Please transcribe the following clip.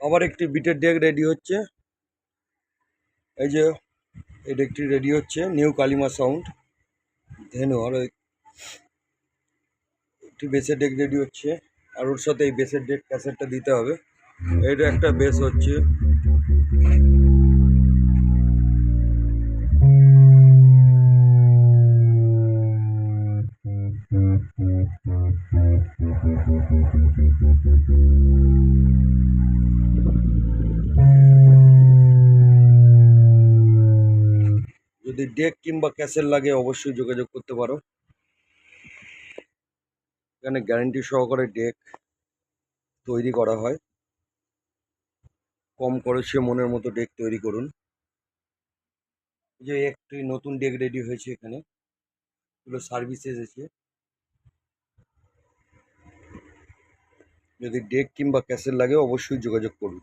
আবার একটি বিটের ডেক রেডি হচ্ছে। এই যে এই ডেকটি রেডি হচ্ছে, নিউ কালিমা সাউন্ড। ধেনু আর ওই একটি বেসের ডেক রেডি হচ্ছে। আর ওর সাথে এই বেসের ডেক ক্যাসেটটা দিতে হবে। এটা একটা বেস হচ্ছে। যদি ডেক কিংবা ক্যাসেট লাগে অবশ্যই যোগাযোগ করতে পারো। এখানে গ্যারেন্টি সহকারে ডেক তৈরি করা হয়। কম খরচে মনের মতো ডেক তৈরি করুন। যে একটি নতুন ডেক রেডি হয়েছে এখানে, এগুলো সার্ভিস এসেছে। যদি ডেক কিংবা ক্যাসেট লাগে অবশ্যই যোগাযোগ করুন।